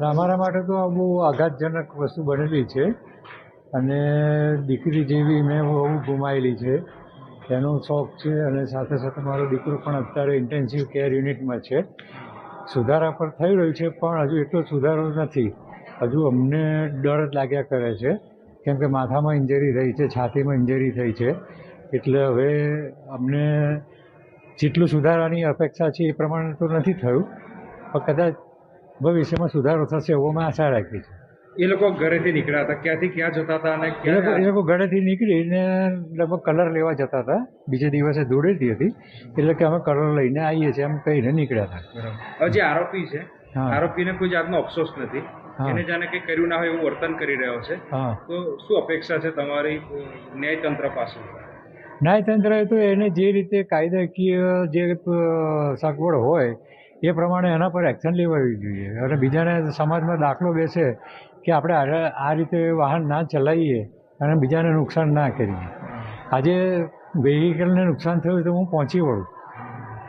અમારા માટે તો બહુ આઘાતજનક વસ્તુ બનેલી છે. અને દીકરી જેવી મેં બહુ ગુમાયેલી છે. એનો શોખ છે અને સાથે સાથે મારો દીકરો પણ અત્યારે ઇન્ટેન્સિવ કેર યુનિટમાં છે. સુધારા પર થઈ રહ્યું છે, પણ હજુ એટલો સુધારો નથી. હજુ અમને ડર જ લાગ્યા કરે છે. કેમ કે માથામાં ઇન્જરી થઈ છે, છાતીમાં ઇન્જરી થઈ છે. એટલે હવે અમને જેટલું સુધારાની અપેક્ષા છે એ પ્રમાણે તો નથી થયું. પણ કદાચ ભવિષ્યમાં સુધારો થશે એવો મેં આશા રાખી છે એ લોકો ઘરેથી નીકળ્યા હતા. ક્યાંથી ક્યાં જતા હતા અને એ લોકો એ લોકો ઘરેથી નીકળીને લગભગ કલર લેવા જતા હતા. બીજે દિવસે ધૂળેટી હતી. એટલે કે અમે કલર લઈને આવીએ છીએ એમ કહીને નીકળ્યા હતા. જે આરોપી છે. આરોપીને કોઈ જાતનો અફસોસ નથી. એને જાણે કંઈ કર્યું ના હોય એવું વર્તન કરી રહ્યો છે. તો શું અપેક્ષા છે તમારી ન્યાયતંત્ર પાસે ન્યાયતંત્રએ તો એને જે રીતે કાયદાકીય જે સગવડ હોય એ પ્રમાણે એના પર એક્શન લેવાવી જોઈએ. અને બીજાને સમાજમાં દાખલો બેસે કે આપણે આ રીતે વાહન ના ચલાવીએ અને બીજાને નુકસાન ના કરીએ. આજે વેહિકલને નુકસાન થયું તો હું પહોંચી વળું.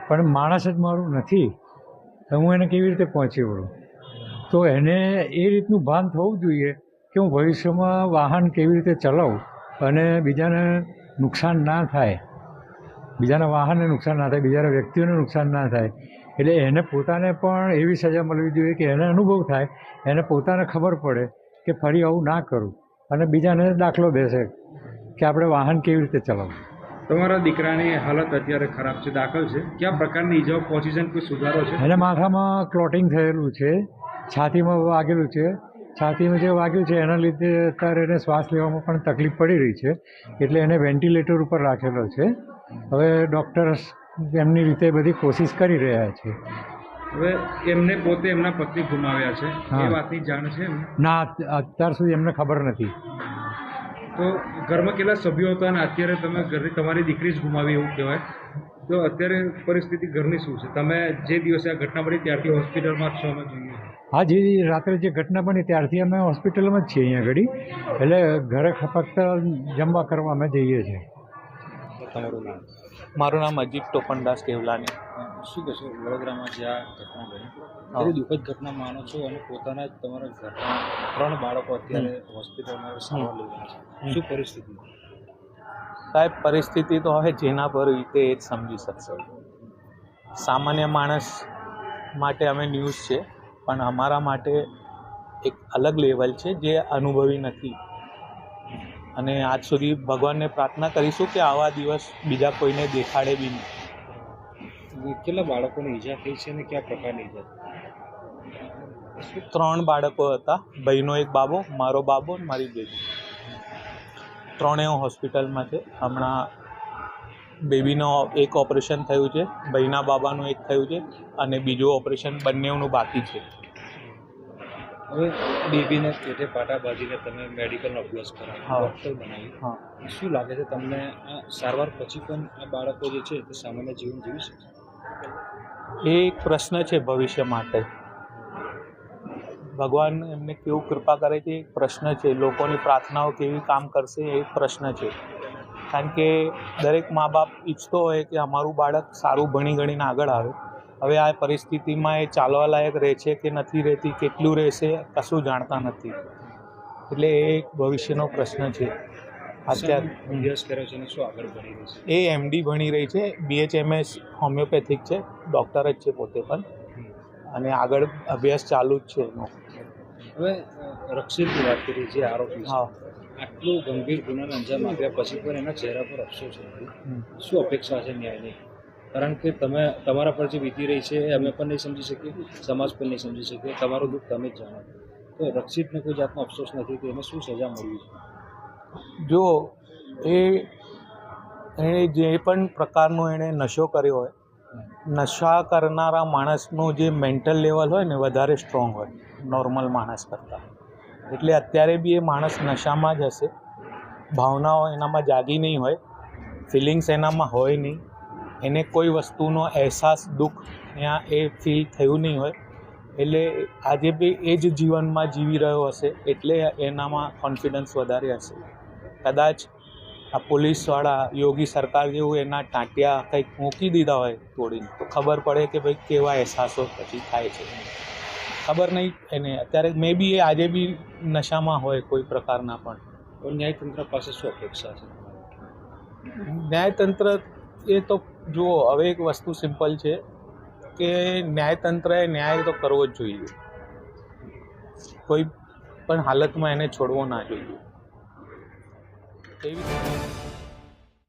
પણ માણસ જ મારું નથી. તો હું એને કેવી રીતે પહોંચી વળું? તો એને એ રીતનું ભાન થવું જોઈએ કે હું ભવિષ્યમાં વાહન કેવી રીતે ચલાવું અને બીજાને નુકસાન ના થાય. બીજાના વાહનને નુકસાન ના થાય, બીજાના વ્યક્તિઓને નુકસાન ના થાય. એટલે એને પોતાને પણ એવી સજા મળવી જોઈએ કે એને અનુભવ થાય એને પોતાને ખબર પડે કે ફરી આવું ના કરું અને બીજાને દાખલો બેસે કે આપણે વાહન કેવી રીતે ચલાવવું. તમારા દીકરાની હાલત અત્યારે ખરાબ છે દાખલ છે. કયા પ્રકારની ઈજાઓ પહોંચી છે કોઈ સુધારો છે? એને માથામાં ક્લોટિંગ થયેલું છે છાતીમાં વાગેલું છે. છાતીમાં જે વાગ્યું છે એના લીધે અત્યારે એને શ્વાસ લેવામાં પણ તકલીફ પડી રહી છે. એટલે એને વેન્ટિલેટર ઉપર રાખેલો છે. હવે ડૉક્ટર્સ એમની રીતે બધી કોશિશ કરી રહ્યા છે. હવે એમને પોતે એમના પત્ની ગુમાવ્યા છે. એ વાતની જાણ છે? ના અત્યાર સુધી એમને ખબર નથી. તો ઘરમાં કેટલા સભ્યો હતા અને અત્યારે તમે ઘરની તમારી દીકરી જ ગુમાવી એવું કહેવાય? તો અત્યારે પરિસ્થિતિ ઘરની શું છે? તમે જે દિવસે આ ઘટના બની ત્યારથી હોસ્પિટલમાં છો અમે જોઈએ. હા જે રાત્રે જે ઘટના બની ત્યારથી અમે હોસ્પિટલમાં જ છીએ અહીંયા ઘડી. એટલે ઘરે ફક્ત જમવા કરવા અમે જઈએ છીએ. તમારું નામ? મારું નામ અજીત ટોપનદાસ કેવલાની. શું કહેશો વડોદરામાં જે આ ઘટના બની હા. દુઃખદ ઘટના માનો છો અને પોતાના જ તમારા ઘરના ત્રણ બાળકો અત્યારે હોસ્પિટલમાં સારવાર લઈ રહ્યા છે. શું પરિસ્થિતિ? સાહેબ પરિસ્થિતિ તો હવે જેના પર રીતે એ જ સમજી શકશો. સામાન્ય માણસ માટે અમે ન્યૂઝ છે પણ અમારા માટે એક અલગ લેવલ છે જે અનુભવી નથી. અને આજ સુધી ભગવાનને પ્રાર્થના કરીશું કે આવા દિવસ બીજા કોઈને દેખાડે બી નહીં. કેટલા બાળકોને ઈજા થઈ છે અને કયા પ્રકારની ઈજા ત્રણ બાળકો હતા. ભાઈનો એક બાબો મારો બાબો અને મારી બેબી. ત્રણેય હોસ્પિટલમાં છે. હમણાં બેબીનો એક ઓપરેશન થયું છે. ભાઈના બાબાનું એક થયું છે અને બીજું ઓપરેશન બંનેનું બાકી છે. હવે બેબીને પેટે પાટા બાંધીને તમે મેડિકલનો અભ્યાસ કરાવ્યો હા. ડૉક્ટર બનાવી. હા. શું લાગે છે તમને આ સારવાર પછી પણ આ બાળકો જે છે તે સામાન્ય જીવન જીવી શકે? એ એક પ્રશ્ન છે ભવિષ્ય માટે. ભગવાન એમને કેવું કૃપા કરે છે એક પ્રશ્ન છે. લોકોની પ્રાર્થનાઓ કેવી કામ કરશે એ પ્રશ્ન છે. કારણ કે દરેક મા બાપ ઈચ્છતો હોય કે અમારું બાળક સારું ભણી ગણીને આગળ આવે. હવે આ પરિસ્થિતિમાં એ ચાલવા લાયક રહે છે કે નથી રહેતી કેટલું રહેશે કશું જાણતા નથી. એટલે એ એક ભવિષ્યનો પ્રશ્ન છે. અત્યારે અભ્યાસ છે શું આગળ ભણી રહી છે? એ એમડી ભણી રહી છે બીએચએમએસ હોમિયોપેથિક છે ડૉક્ટર જ છે પોતે પણ. અને આગળ અભ્યાસ ચાલુ જ છે એનો. હવે રક્ષિતની વાત કરી જે આરોપી હા. આટલું ગંભીર ગુનાને અંજામ આપ્યા પછી પણ એના ચહેરા પર અફસોસ નથી શું અપેક્ષા છે ન્યાયની? કારણ કે તમે તમારા પર જે વીતી રહી છે એ અમે પણ નહીં સમજી શકીએ સમાજ પણ નહીં સમજી શકીએ તમારું દુઃખ તમે જ જાણો. તો રક્ષિતને કોઈ જાતનો અફસોસ નથી કે એને શું સજા મળવી છે? જો એ એણે જે પણ પ્રકારનો એણે નશો કર્યો હોય નશા કરનારા માણસનું જે મેન્ટલ લેવલ હોય ને વધારે સ્ટ્રોંગ હોય નોર્મલ માણસ કરતાં. એટલે અત્યારે બી એ માણસ નશામાં જ હશે ભાવનાઓ એનામાં જાગી નહીં હોય ફિલિંગ્સ એનામાં હોય નહીં એને કોઈ વસ્તુનો અહેસાસ દુઃખ ત્યાં એ ફીલ થયું નહીં હોય. એટલે આજે બી એ જ જીવનમાં જીવી રહ્યો હશે એટલે એનામાં કોન્ફિડન્સ વધારે હશે. કદાચ આ પોલીસવાળા યોગી સરકાર જેવું એના ટાંટિયા કંઈક મૂકી દીધા હોય તોડીને તો ખબર પડે કે ભાઈ કેવા અહેસાસો પછી થાય છે. ખબર નહીં એને. અત્યારે મે બી એ આજે બી નશામાં હોય કોઈ પ્રકારના પણ. તો ન્યાયતંત્ર પાસે શું અપેક્ષા છે? ન્યાયતંત્ર એ તો જુઓ, હવે એક વસ્તુ સિમ્પલ છે કે ન્યાયતંત્રએ ન્યાય તો કરવો જ જોઈએ. કોઈ પણ હાલતમાં એને છોડવો ના જોઈએ. એવી